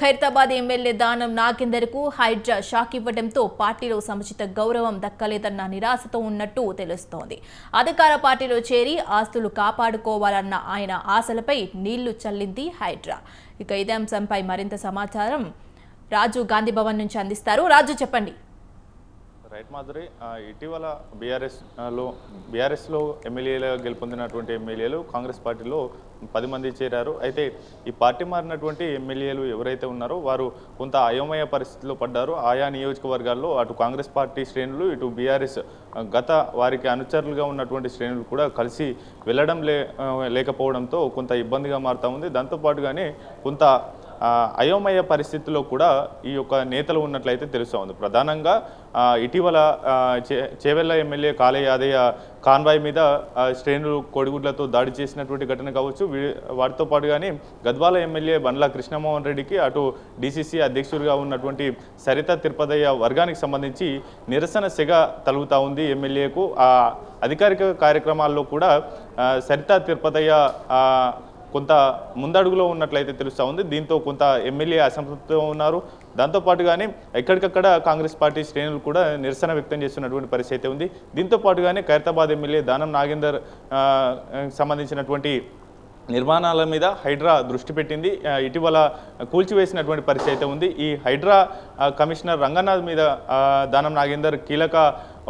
Khairatabad MLA దానం నాగేందర్కు Hydraa shock ఇవ్వడంతో పార్టీలో సముచిత గౌరవం దక్కలేదన్న నిరాశతో ఉన్నట్టు తెలుస్తోంది. అధికార పార్టీలో చేరి ఆస్తులు కాపాడుకోవాలన్న ఆయన ఆశలపై నీళ్ళు చల్లింది హైడ్రా. ఇక ఇదే అంశంపై మరింత సమాచారం రాజు గాంధీ భవన్ నుంచి అందిస్తారు. రాజు చెప్పండి. రైట్ మాధురి ఇటీవల బీఆర్ఎస్లో బీఆర్ఎస్లో ఎమ్మెల్యేలు గెలుపొందినటువంటి ఎమ్మెల్యేలు కాంగ్రెస్ పార్టీలో పది మంది చేరారు. అయితే ఈ పార్టీ మారినటువంటి ఎమ్మెల్యేలు ఎవరైతే ఉన్నారో వారు కొంత అయోమయ పరిస్థితిలో పడ్డారు. ఆయా నియోజకవర్గాల్లో అటు కాంగ్రెస్ పార్టీ శ్రేణులు ఇటు బీఆర్ఎస్ గత వారికి అనుచరులుగా ఉన్నటువంటి శ్రేణులు కూడా కలిసి వెళ్ళడం లే లేకపోవడంతో కొంత ఇబ్బందిగా మారుతూ ఉంది. దాంతోపాటుగానే కొంత అయోమయ పరిస్థితుల్లో కూడా ఈ యొక్క నేతలు ఉన్నట్లయితే తెలుస్తోంది. ప్రధానంగా ఇటీవల ఆ, చే- ఎమ్మెల్యే కాళే యాదయ్య కాన్వాయ్ మీద శ్రేణులు కోడిగుడ్లతో దాడి చేసినటువంటి ఘటన కావచ్చు వీ- వాటితో పాటుగానే గద్వాల ఎమ్మెల్యే బండ్ల కృష్ణమోహన్ రెడ్డికి అటు డీసీసీ అధ్యక్షుడిగా ఉన్నటువంటి సరిత తిరుపతయ్య వర్గానికి సంబంధించి నిరసన సెగ తలుగుతూ ఉంది ఎమ్మెల్యేకు. అధికారిక కార్యక్రమాల్లో కూడా సరిత తిరుపతయ్య కొంత ముందడుగులో ఉన్నట్లయితే తెలుస్తూ ఉంది. దీంతో కొంత ఎమ్మెల్యే అసంతృప్తితో ఉన్నారు. దాంతోపాటుగానే ఎక్కడికక్కడ కాంగ్రెస్ పార్టీ శ్రేణులు కూడా నిరసన వ్యక్తం చేస్తున్నటువంటి పరిస్థితి అయితే ఉంది. దీంతో పాటుగానే ఖైరతాబాద్ ఎమ్మెల్యే దానం నాగేందర్ సంబంధించినటువంటి నిర్మాణాల మీద హైడ్రా దృష్టి పెట్టింది. ఇటీవల కూల్చివేసినటువంటి పరిస్థితి అయితే ఉంది. ఈ హైడ్రా కమిషనర్ రంగనాథ్ మీద దానం నాగేందర్ కీలక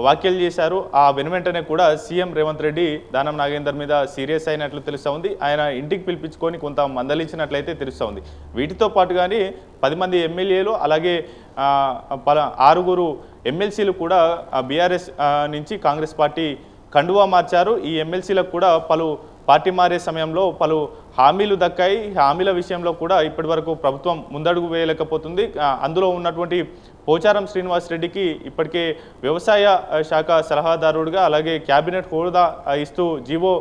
వ్యాఖ్యలు చేశారు. ఆ వెనువెంటనే కూడా సీఎం రేవంత్ రెడ్డి దానం నాగేందర్ మీద సీరియస్ అయినట్లు తెలుస్తూ ఉంది. ఆయన ఇంటికి పిలిపించుకొని కొంత మందలించినట్లయితే తెలుస్తూ ఉంది. వీటితో పాటుగానే పది మంది ఎమ్మెల్యేలు అలాగే పల ఆరుగురు ఎమ్మెల్సీలు కూడా బీఆర్ఎస్ నుంచి కాంగ్రెస్ పార్టీ కండువా మార్చారు. ఈ ఎమ్మెల్సీలకు కూడా పలు పార్టీ మారే సమయంలో పలు హామీలు దక్కాయి. హామీల విషయంలో కూడా ఇప్పటివరకు ప్రభుత్వం ముందడుగు వేయలేకపోతుంది. అందులో ఉన్నటువంటి పోచారం శ్రీనివాస్ రెడ్డికి ఇప్పటికే వ్యవసాయ శాఖ సలహాదారుడిగా అలాగే క్యాబినెట్ హోదా ఇస్తూ జీవో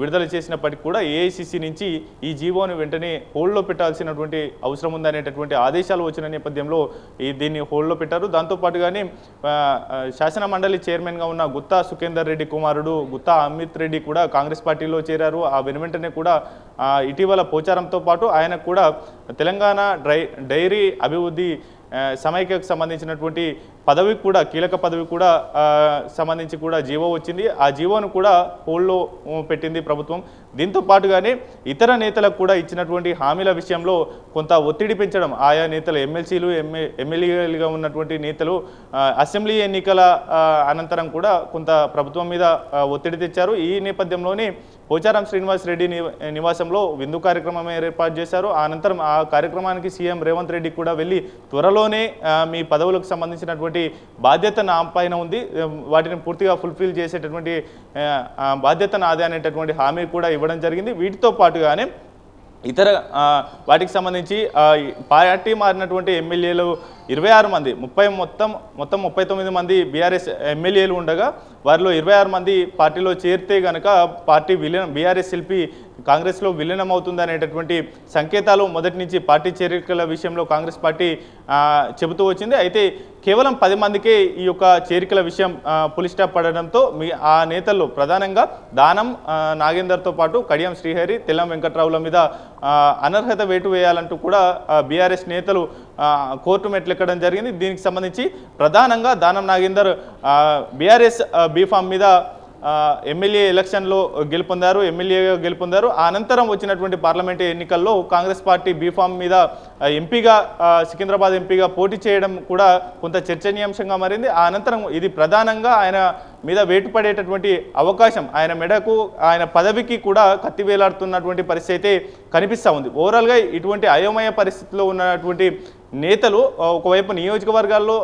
విడుదల చేసినప్పటికీ కూడా ఏఐసిసి నుంచి ఈ జీవోను వెంటనే హోల్డ్లో పెట్టాల్సినటువంటి అవసరం ఉందనేటటువంటి ఆదేశాలు వచ్చిన నేపథ్యంలో ఈ దీన్ని హోల్డ్లో పెట్టారు. దాంతోపాటుగానే ఆ, శాసన మండలి చైర్మన్గా ఉన్న గుత్తా సుఖేందర్ రెడ్డి కుమారుడు గుత్తా అమిత్ రెడ్డి కూడా కాంగ్రెస్ పార్టీలో చేరారు. ఆ వెనువెంటనే కూడా ఇటీవల పోచారంతో పాటు ఆయనకు కూడా తెలంగాణ డ్రై డైరీ అభివృద్ధి సమైక్యకు సంబంధించినటువంటి పదవి కూడా కీలక పదవి కూడా సంబంధించి కూడా జీవో వచ్చింది. ఆ జీవోను కూడా హోల్డ్లో పెట్టింది ప్రభుత్వం. దీంతో పాటుగానే ఇతర నేతలకు కూడా ఇచ్చినటువంటి హామీల విషయంలో కొంత ఒత్తిడి పెంచడం ఆయా నేతలు ఎమ్మెల్సీలు ఎమ్మె ఎమ్మెల్యేలుగా ఉన్నటువంటి నేతలు అసెంబ్లీ ఎన్నికల అనంతరం కూడా కొంత ప్రభుత్వం మీద ఒత్తిడి తెచ్చారు. ఈ నేపథ్యంలోనే పోచారం శ్రీనివాస్ రెడ్డి ని- నివాసంలో విందు కార్యక్రమం ఏర్పాటు చేశారు. ఆ అనంతరం ఆ కార్యక్రమానికి సీఎం రేవంత్ రెడ్డి కూడా వెళ్ళి త్వరలోనే మీ పదవులకు సంబంధించినటువంటి బాధ్యత నా పైన ఉంది. వాటిని పూర్తిగా ఫుల్ఫిల్ చేసేటటువంటి బాధ్యత నాదే అనేటటువంటి హామీ కూడా ఇవ్వడం జరిగింది. వీటితో పాటుగానే ఇతర వాటికి సంబంధించి పార్టీ మారినటువంటి ఎమ్మెల్యేలు ఇరవై ఆరు మంది ముప్పై మొత్తం మొత్తం ముప్పై తొమ్మిది మంది బీఆర్ఎస్ ఎమ్మెల్యేలు ఉండగా వారిలో ఇరవై ఆరు మంది పార్టీలో చేరితే గనక పార్టీ విలీనం బీఆర్ఎస్ శిల్పి కాంగ్రెస్లో విలీనం అవుతుంది అనేటటువంటి సంకేతాలు మొదటి నుంచి పార్టీ చేరికల విషయంలో కాంగ్రెస్ పార్టీ చెబుతూ వచ్చింది. అయితే కేవలం పది మందికే ఈ యొక్క చేరికల విషయం పులి స్టాప్ పడడంతో మీ ఆ నేతల్లో ప్రధానంగా దానం నాగేందర్తో పాటు కడియం శ్రీహరి తెల్లం వెంకట్రావుల మీద అనర్హత వేటు వేయాలంటూ కూడా బీఆర్ఎస్ నేతలు కోర్టు మెట్ల ఎక్కడం జరిగింది. దీనికి సంబంధించి ప్రధానంగా Danam Nagender BRS B form మీద ఎమ్మెల్యే ఎలక్షన్లో గెలుపొందారు ఎమ్మెల్యేగా గెలుపొందారు. ఆ అనంతరం వచ్చినటువంటి పార్లమెంటు ఎన్నికల్లో కాంగ్రెస్ పార్టీ బీఫామ్ మీద ఎంపీగా సికింద్రాబాద్ ఎంపీగా పోటీ చేయడం కూడా కొంత చర్చనీయాంశంగా మారింది. అనంతరం ఇది ప్రధానంగా ఆయన మీద వేటు పడేటటువంటి అవకాశం ఆయన మెడకు ఆయన పదవికి కూడా కత్తి వేలాడుతున్నటువంటి పరిస్థితి అయితే కనిపిస్తూ ఉంది. ఓవరాల్గా ఇటువంటి అయోమయ పరిస్థితిలో ఉన్నటువంటి నేతలు ఒకవైపు నియోజకవర్గాల్లో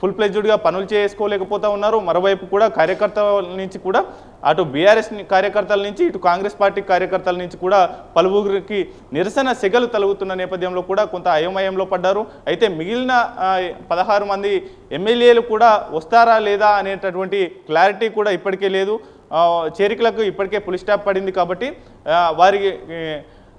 ఫుల్ ప్లెజ్డ్గా పనులు చేసుకోలేకపోతూ ఉన్నారు. మరోవైపు కూడా కార్యకర్తల నుంచి కూడా అటు బీఆర్ఎస్ కార్యకర్తల నుంచి ఇటు కాంగ్రెస్ పార్టీ కార్యకర్తల నుంచి కూడా పలువురికి నిరసన సెగలు తలుగుతున్న నేపథ్యంలో కూడా కొంత అయోమయంలో పడ్డారు. అయితే మిగిలిన పదహారు మంది ఎమ్మెల్యేలు కూడా వస్తారా లేదా అనేటటువంటి క్లారిటీ కూడా ఇప్పటికే లేదు. చేరికలకు ఇప్పటికే పులి స్టాప్ పడింది కాబట్టి వారికి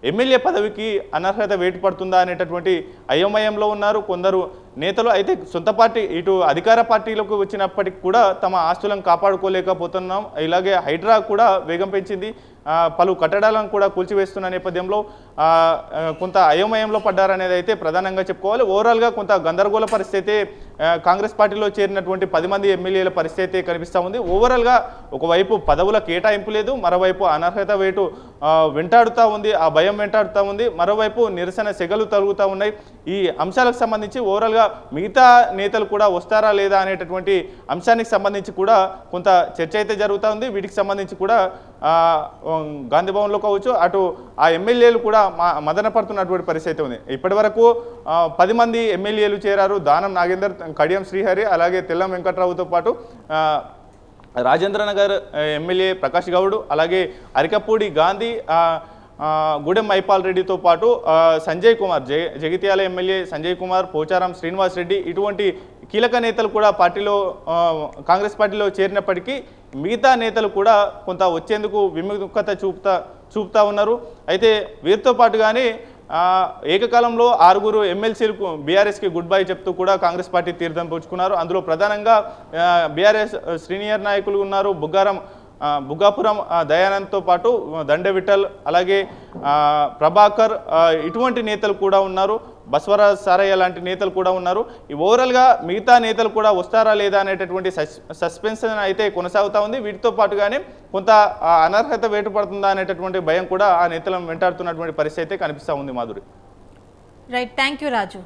ఎమ్మెల్యే పదవికి అనర్హత వేటు పడుతుందా అనేటటువంటి అయోమయంలో ఉన్నారు. కొందరు నేతలు అయితే సొంత పార్టీ ఇటు అధికార పార్టీలకు వచ్చినప్పటికి కూడా తమ ఆస్తులను కాపాడుకోలేకపోతున్నాం. ఇలాగే హైడ్రా కూడా వేగం పెంచింది. పలు కట్టడాలను కూడా కూల్చివేస్తున్న నేపథ్యంలో కొంత అయోమయంలో పడ్డారనేది అయితే ప్రధానంగా చెప్పుకోవాలి. ఓవరాల్గా కొంత గందరగోళ పరిస్థితి కాంగ్రెస్ పార్టీలో చేరినటువంటి పది మంది ఎమ్మెల్యేల పరిస్థితి అయితే కనిపిస్తూ ఉంది. ఓవరాల్గా ఒకవైపు పదవుల కేటాయింపు లేదు మరోవైపు అనర్హత వేటు వెంటాడుతూ ఉంది ఆ భయం వెంటాడుతూ ఉంది. మరోవైపు నిరసన సెగలు తరుగుతూ ఉన్నాయి. ఈ అంశాలకు సంబంధించి ఓవరాల్గా మిగతా నేతలు కూడా వస్తారా లేదా అనేటటువంటి అంశానికి సంబంధించి కూడా కొంత చర్చ అయితే జరుగుతూ ఉంది. వీటికి సంబంధించి కూడా గాంధీ భవన్లో కావచ్చు అటు ఆ ఎమ్మెల్యేలు కూడా మా మదన పడుతున్నటువంటి పరిస్థితి అయితే ఉంది. ఇప్పటి వరకు పది మంది ఎమ్మెల్యేలు చేరారు. దానం నాగేందర్ కడియం శ్రీహరి అలాగే తెల్లం వెంకట్రావుతో పాటు రాజేంద్రనగర్ రాజేంద్ర నగర్ ఎమ్మెల్యే ప్రకాష్ గౌడ్ అలాగే అరికపూడి గాంధీ గుడెం గూడెం మైపాల్ రెడ్డితో పాటు సంజయ్ కుమార్ జగ జగిత్యాల ఎమ్మెల్యే సంజయ్ కుమార్ పోచారం శ్రీనివాస్ రెడ్డి ఇటువంటి కీలక నేతలు కూడా పార్టీలో కాంగ్రెస్ పార్టీలో చేరినప్పటికీ మిగతా నేతలు కూడా కొంత వచ్చేందుకు విముఖత చూపుతా చూపుతా ఉన్నారు. అయితే వీరితో పాటుగానే ఏకకాలంలో ఆరుగురు ఎమ్మెల్సీలకు బీఆర్ఎస్కి గుడ్ బై చెప్తూ కూడా కాంగ్రెస్ పార్టీ తీర్థం పుచ్చుకున్నారు. అందులో ప్రధానంగా బీఆర్ఎస్ సీనియర్ నాయకులు ఉన్నారు. బుగ్గారం బుగ్గాపురం దయానంద్తో పాటు దండ విఠల్ అలాగే ప్రభాకర్ ఇటువంటి నేతలు కూడా ఉన్నారు. బస్వరాజ్ సారయ్య లాంటి నేతలు కూడా ఉన్నారు. ఈ ఓవరాల్గా మిగతా నేతలు కూడా వస్తారా లేదా అనేటటువంటి సస్ సస్పెన్షన్ అయితే కొనసాగుతూ ఉంది. వీటితో పాటుగానే కొంత ఆ, అనర్హత వేటు పడుతుందా అనేటటువంటి భయం కూడా ఆ నేతలను వెంటాడుతున్నటువంటి పరిస్థితి అయితే కనిపిస్తూ ఉంది Madhuri. Right thank you Raju